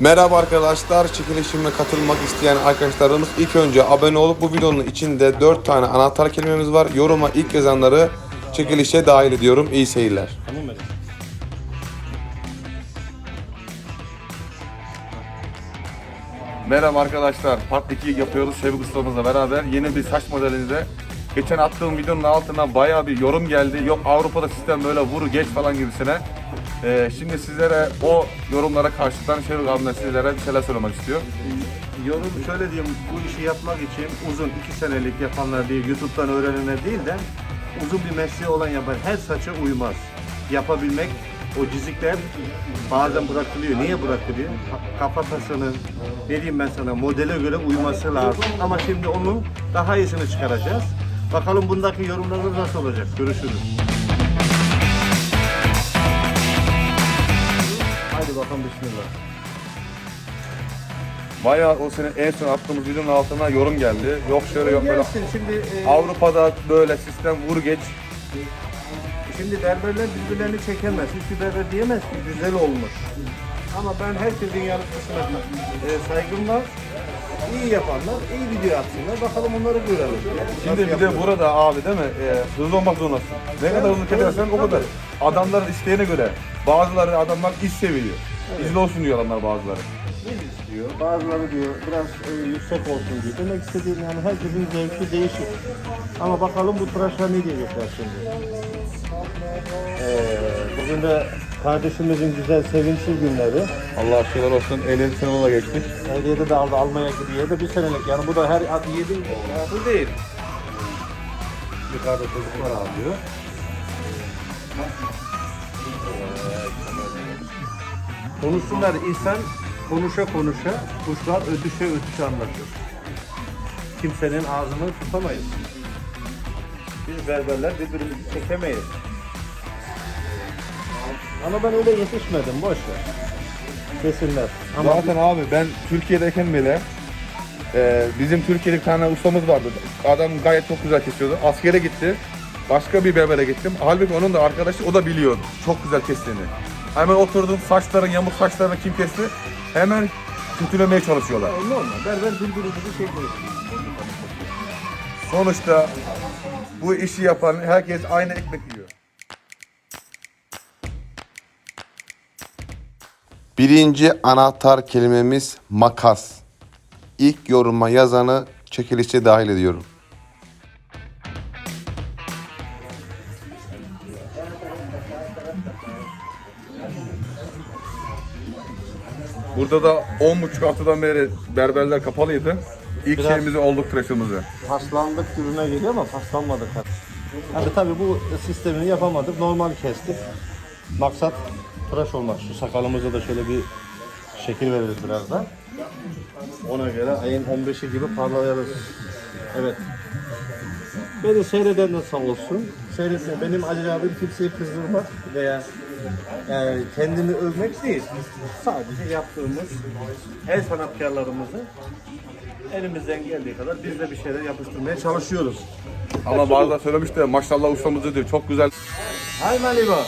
Merhaba arkadaşlar, çekilişime katılmak isteyen arkadaşlarımız ilk önce abone olup bu videonun içinde 4 tane anahtar kelimemiz var. Yoruma ilk yazanları çekilişe dahil ediyorum. İyi seyirler. Tamam mı? Merhaba arkadaşlar, part 2 yapıyoruz Şevik ustamızla beraber. Yeni bir saç modelinde. Geçen attığım videonun altına bayağı bir yorum geldi. Yok Avrupa'da sistem böyle vur geç falan gibisine. Ee, şimdi sizlere o yorumlara karşılıktan Şevik abimden sizlere bir şeyler söylemek istiyor. Yorum şöyle diyeyim, bu işi yapmak için uzun iki senelik yapanlar değil, YouTube'dan öğrenenler değil de uzun bir mesleği olan yapar. Her saça uymaz. Yapabilmek, o cizikler bazen bırakılıyor. Niye bırakılıyor? Ka- Kafatasının, ne diyeyim ben sana, modele göre uyması lazım. Ama şimdi onun daha iyisini çıkaracağız. Bakalım bundaki yorumlarınız nasıl olacak? Görüşürüz. Bakalım bismillah. Bayağı o senin en son attığımız videonun altına yorum geldi. Yok şöyle yok böyle. Gelsin şimdi e, Avrupa'da böyle sistem vur geç. Şimdi berberler birbirlerini çekemez. Hiçbir berber diyemez ki güzel olmuş. Ama ben herkesin yarışmasına e, saygım var. İyi yapanlar iyi video atsınlar. Bakalım onları görelim. Şimdi bir de burada abi değil mi? Ee, hızlı olmak zorundasın. Ne kadar hızlı kesersen o kadar. Adamların isteğine göre. Bazıları adamlar iş seviyor. İzle olsun diyor adamlar bazıları. İyi istiyor. Bazıları diyor biraz e, yüksek olsun diyor. Demek istediğim yani herkesin zevki değişik. Ama bakalım bu tıraşlar ne diyecekler şimdi. Ee, bugün de kardeşimizin güzel sevinçli günleri. Allah aşkına olsun. 50 sene da geçtik. De aldı almaya gidiyor da bir senelik yani bu da her yedi bu değil. Yukarıda çocuklar alıyor. Konuşsunlar insan konuşa konuşa kuşlar ötüşe ötüşe anlatır. Kimsenin ağzını tutamayız. Biz berberler birbirimizi çekemeyiz. Ama ben öyle yetişmedim boş ver. Desinler. Ama Zaten abi ben Türkiye'deyken bile e, bizim Türkiye'de bir tane ustamız vardı. Adam gayet çok güzel kesiyordu. Askere gitti. Başka bir berbere gittim. Halbuki onun da arkadaşı o da biliyor çok güzel kestiğini. Hemen oturdum saçların yamuk saçlarını kim kesti? Hemen kötülemeye çalışıyorlar. Normal. Berber birbirimizi çekiyor. Sonuçta bu işi yapan herkes aynı ekmek yiyor. Birinci anahtar kelimemiz makas. İlk yoruma yazanı çekilişe dahil ediyorum. Burada da 10.5 haftadan beri berberler kapalıydı. İlk Biraz- şeyimizi olduk tıraşımızı. Paslandık ürüne geliyor ama paslanmadık. Hani tabii bu sistemini yapamadık. Normal kestik. Maksat tıraş olmak. Şu sakalımıza da şöyle bir şekil veririz birazdan. Ona göre ayın 15'i gibi parlayarız. Evet. Beni seyreden de sağ olsun. Seyretsin. Benim Ali abim kimseyi kızdırmak veya yani kendini övmek değil. Sadece yaptığımız el sanatkarlarımızı elimizden geldiği kadar biz de bir şeyler yapıştırmaya çalışıyoruz. Ama bazıları söylemiş de maşallah ustamızı diyor. Çok güzel. Hay Maliba.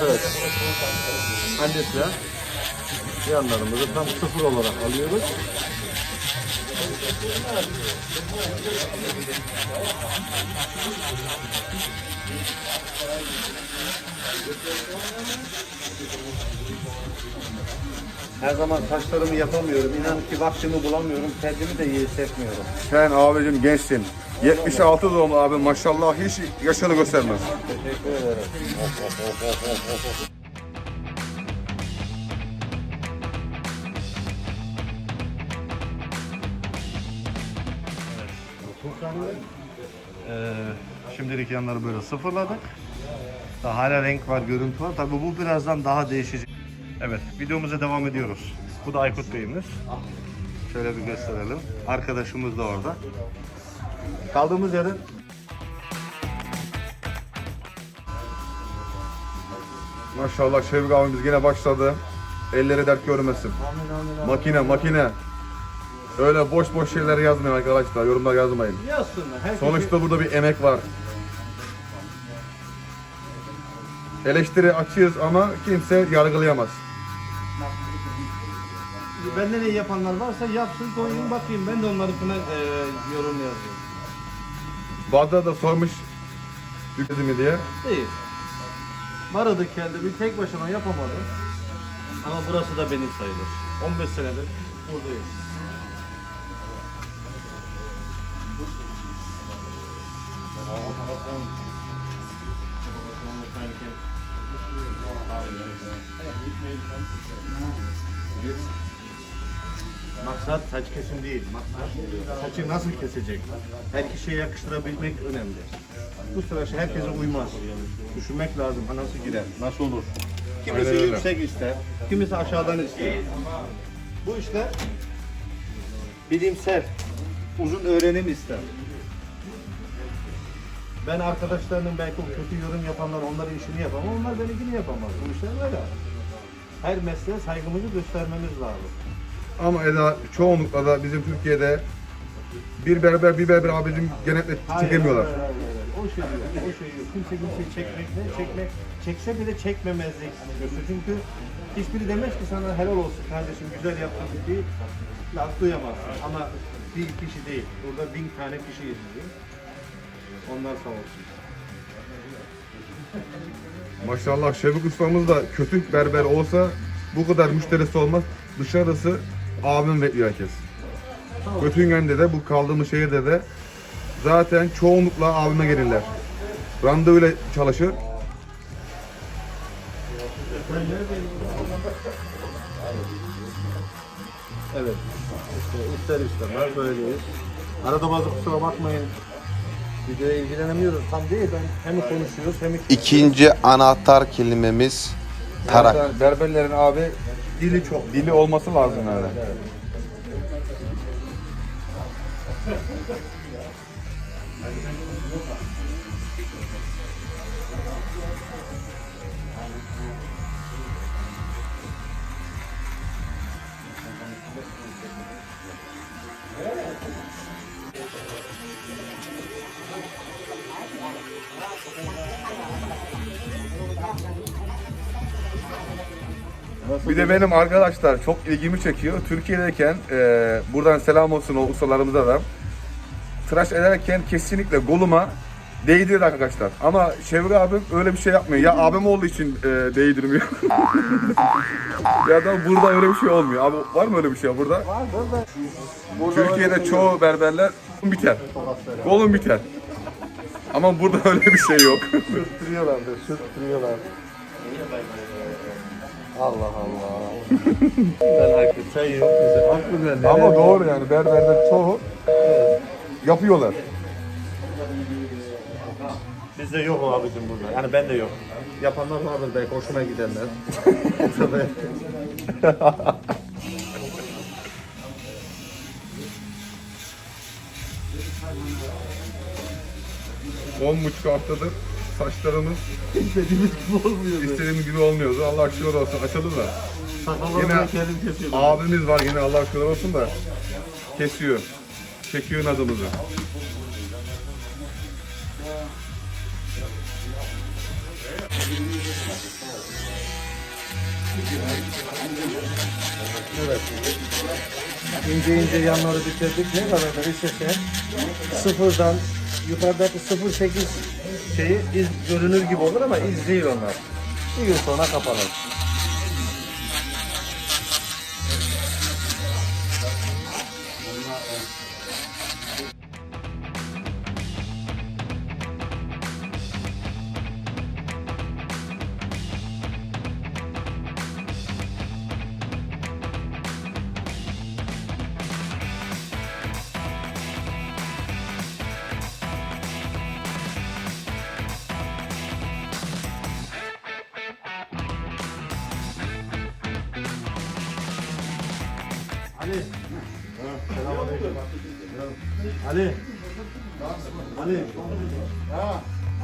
Evet. Annesi yanlarımızı tam sıfır olarak alıyoruz. Her zaman saçlarımı yapamıyorum. İnan ki vaktimi bulamıyorum. Kendimi de iyi hissetmiyorum. Sen abicim gençsin. 76 doğumlu abi maşallah hiç yaşını göstermez. Teşekkür ederim. Şimdilik yanları böyle sıfırladık. Daha hala renk var, görüntü var. Tabii bu birazdan daha değişecek. Evet, videomuza devam ediyoruz. Bu da Aykut Bey'imiz. Şöyle bir gösterelim. Arkadaşımız da orada. Kaldığımız yerin Maşallah Şevik abimiz yine başladı. Elleri dert görmesin. Makine makine. Öyle boş boş şeyler yazmayın arkadaşlar. Yorumlar yazmayın. yazsınlar. Sonuçta burada bir emek var. Eleştiri açığız ama kimse yargılayamaz. Benden iyi yapanlar varsa yapsın koyayım bakayım. Ben de onlarınkine e, yorum yazıyorum. Bazıları da sormuş yükledi mi diye. Değil. Maradı kendimi tek başıma yapamadım. Ama burası da benim sayılır. 15 senedir buradayım. Maksat saç kesim değil. Maksat saçı nasıl kesecek? Her kişiye yakıştırabilmek önemli. Bu tıraş herkese uymaz. Düşünmek lazım. Ha nasıl girer? Nasıl olur? Kimisi Aynen öyle. yüksek ister, kimisi aşağıdan ister. Bu işler bilimsel, uzun öğrenim ister. Ben arkadaşlarının belki o kötü yorum yapanlar onların işini yapamam, onlar benimkini yapamaz. Bu işler böyle. Her mesleğe saygımızı göstermemiz lazım. Ama Eda çoğunlukla da bizim Türkiye'de bir berber bir berber abicim genellikle çekemiyorlar. Hayır, hayır, hayır, hayır. O şey yok, o şey yok. Kimse kimseyi çekmek ne? Çekmek, çekse bile çekmemezlik gösteriyor. Çünkü hiçbiri demez ki sana helal olsun kardeşim güzel yaptın diye laf duyamazsın. Ama bir kişi değil. Burada bin tane kişi izliyor. Onlar sağ olsun. Maşallah Şevik ustamız da kötü berber olsa bu kadar müşterisi olmaz. Dışarısı abim bekliyor herkes. Götüngen'de de bu kaldığımız şehirde de zaten çoğunlukla abime gelirler. Randevuyla çalışır. Evet. İşte ister istemez böyleyiz. Arada bazı kusura bakmayın. Videoya ilgilenemiyoruz. Tam değil. Ben hem konuşuyoruz hem İkinci anahtar kelimemiz tarak. Zaten berberlerin abi dili çok. Dili olması lazım yani. Bir de benim arkadaşlar çok ilgimi çekiyor. Türkiye'deyken e, buradan selam olsun o ustalarımıza da. Tıraş ederken kesinlikle goluma değdirir arkadaşlar. Ama Şevri abim öyle bir şey yapmıyor. Ya abim olduğu için e, değdirmiyor. ya da burada öyle bir şey olmuyor. Abi var mı öyle bir şey burada? Var burada. Türkiye'de çoğu berberler biter. Golum biter. Ama burada öyle bir şey yok. Sürttürüyorlardır, sürttürüyorlar. Allah Allah. ben haklı. Çay yok bize. Haklı ben. Ama doğru yani berberler çoğu yapıyorlar. Bizde yok o abicim burada. Yani ben de yok. Yapanlar vardır belki hoşuna gidenler. Tabii. On buçuk haftadır saçlarımız İstediğimiz gibi olmuyor. istediğimiz gibi olmuyordu. Allah şükür olsun açıldı da. Sakalları Yine- ben kendim kesiyorum. Abimiz var yine Allah şükür olsun da kesiyor. Çekiyor nazımızı. İnce ince yanları bitirdik. Ne kadar da istese sıfırdan yukarıdaki 0.8 şeyi iz görünür gibi olur ama iz değil onlar. Bir gün sonra kapanır. Ali. Ali.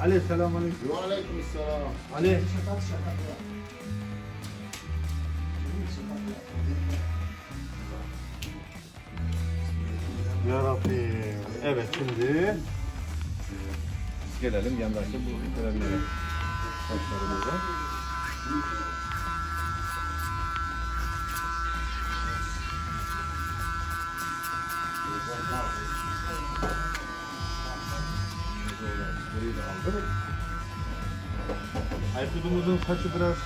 Ali selamünaleyküm. Aleykümselam. Ali. Ya Rabbi. Evet şimdi gelelim yandaki bu bitirebiliriz. Saçlarımızı. Burayı da aldık. Aykut'umuzun saçı biraz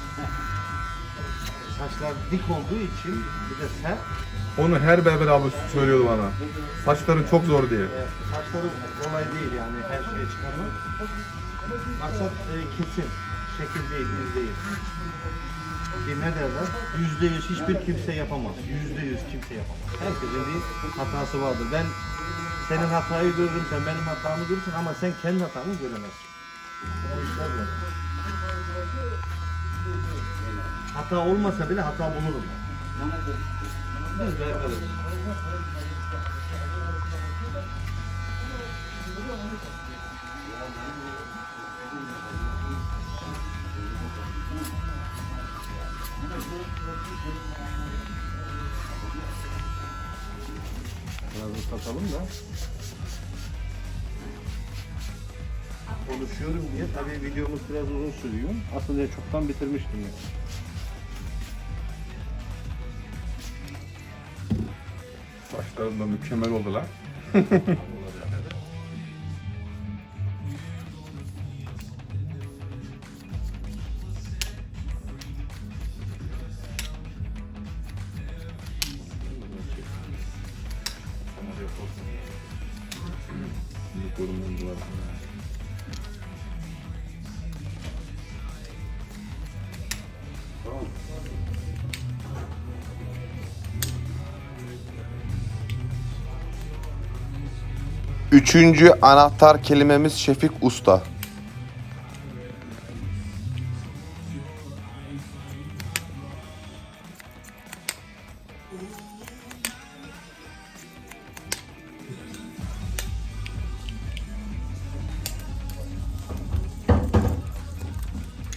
saçlar dik olduğu için bir de sert. Onu her berber abi söylüyordu bana. Saçların çok zor diye. E, saçları kolay değil yani her şeye çıkarmak. Maksat e, kesin. Şekil değil, yüz değil. Bir ne derler? Yüzde yüz hiçbir kimse yapamaz. Yüzde yüz kimse yapamaz. Herkesin bir hatası vardır. Ben senin hatayı görürüm, sen benim hatamı görürsün ama sen kendi hatanı göremezsin. O işler böyle. Hata olmasa bile hata bulurum. Biz berberiz. Biraz ıslatalım da. Konuşuyorum diye tabii videomuz biraz uzun sürüyor. Aslında çoktan bitirmiştim ya. Saçların da mükemmel oldular. Üçüncü anahtar kelimemiz Şefik Usta.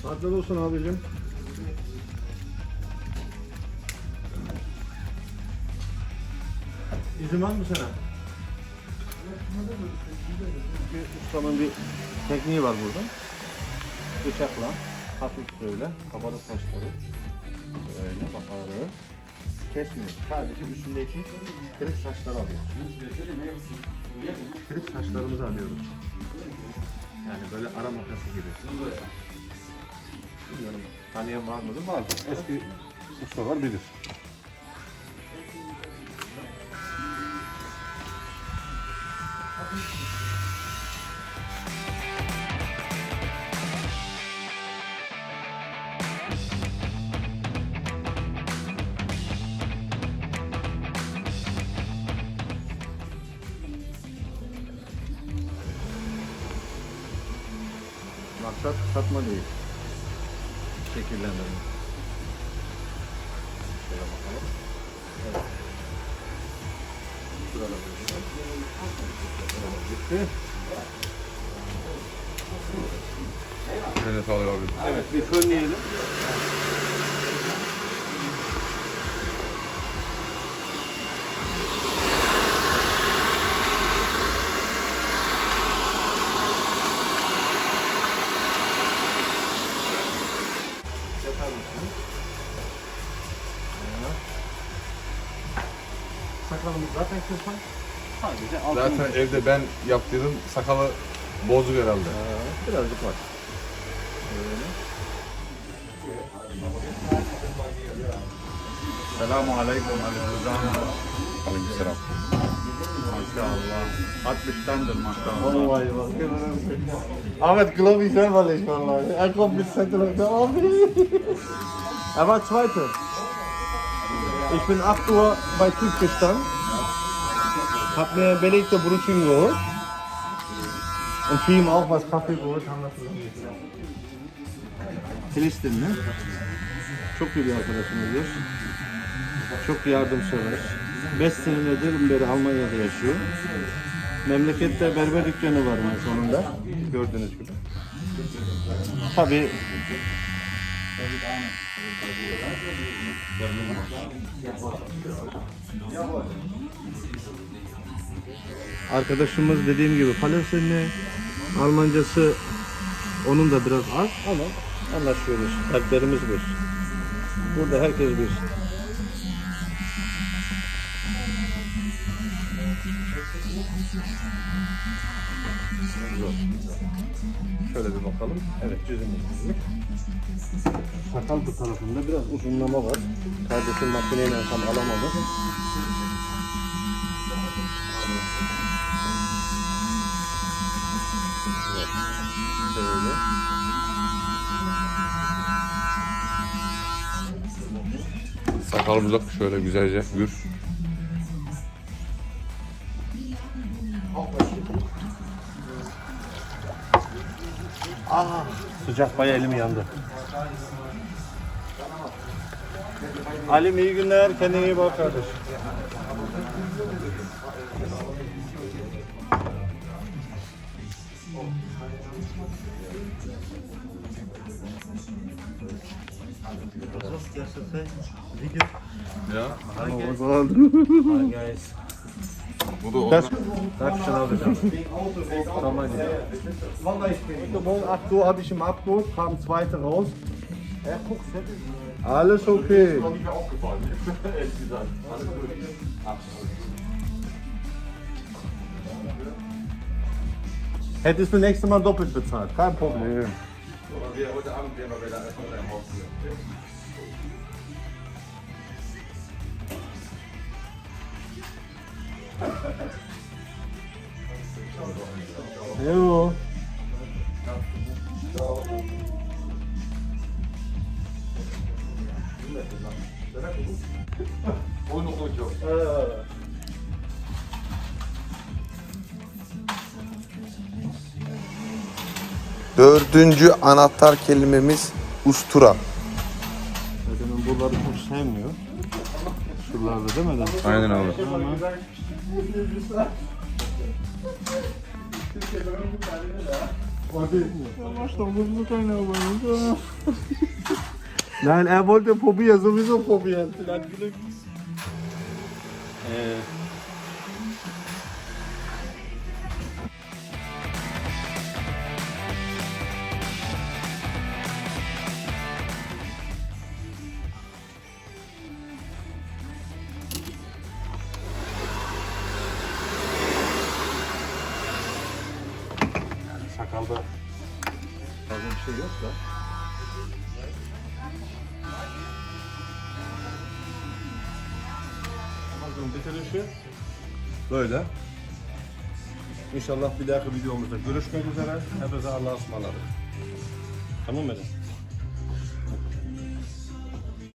Afiyet olsun abicim. Ustamın bir tekniği var burada. Bıçakla hafif böyle kabarık saçları böyle bakarı kesmiyor. Sadece üstündeki kırık saçları alıyoruz. Kırık saçlarımızı alıyoruz. Yani böyle ara makası gibi. Bilmiyorum. Tanıyan var mıdır? Var. Eski ustalar bilir. Maksat satma değil. Şekillendirme. Şöyle bakalım. Evet. Şurada bitti. Eline sağlık abi. Evet bir fönleyelim. Yapar mısınız? Evet. Sakalımız zaten kırpan. Sadece altını Zaten evde ben yaptıydım sakalı bozuk herhalde. Ha, birazcık var. Selamun aleyküm aleyküm. Aleykümselam. Maşallah. 60'tandır maşallah. Vay vay. Ahmet glaube ich selber nicht, wallahi. Er kommt mit Zettel und der Abi. Er war Zweiter. Ich bin 8 Uhr bei TÜV gestanden. Belegte Brötchen geholt. Und für ihn auch was Kaffee geholt, haben wir zusammen gegessen. Filistin mi? Çok iyi bir arkadaşımızdır. Çok yardımsever. 5 senedir beri Almanya'da yaşıyor. Memlekette berber dükkanı var onun sonunda. Gördüğünüz gibi. Tabii Arkadaşımız dediğim gibi Palestinli Almancası onun da biraz az ama anlaşıyoruz. Kalplerimiz bir. Burada herkes bir. Şöyle bir bakalım. Evet çözümlü. Sakal bu tarafında biraz uzunlama var. Kardeşim makineyle tam alamadı. Evet. Şöyle. Sakalımıza şöyle güzelce gür. Sıcak bayağı elim yandı. Halim iyi günler. Kendine iyi bak kardeş. Ya. guys. Bu da o. Das, Dankeschön, Alter. Tamam. Heute Morgen 8 Uhr habe ich im Abgut, kam zweite raus. Ja, guck, Alles okay. nicht mehr aufgefallen, ehrlich gesagt. Alles gut. Hättest du nächstes Mal doppelt bezahlt, kein Problem. Wir heute Abend werden wir wieder erstmal dein Haus. Jo. Oyun okulu Dördüncü anahtar kelimemiz ustura. Zaten buraları çok sevmiyor. Şuralarda değil mi? lan? Aynen abi. Nein, er wollte probieren, sowieso probieren. Vielleicht Glück. Äh. Böyle. İnşallah bir dahaki videomuzda görüşmek üzere. Hepinize Allah'a ısmarladık. Tamam mı?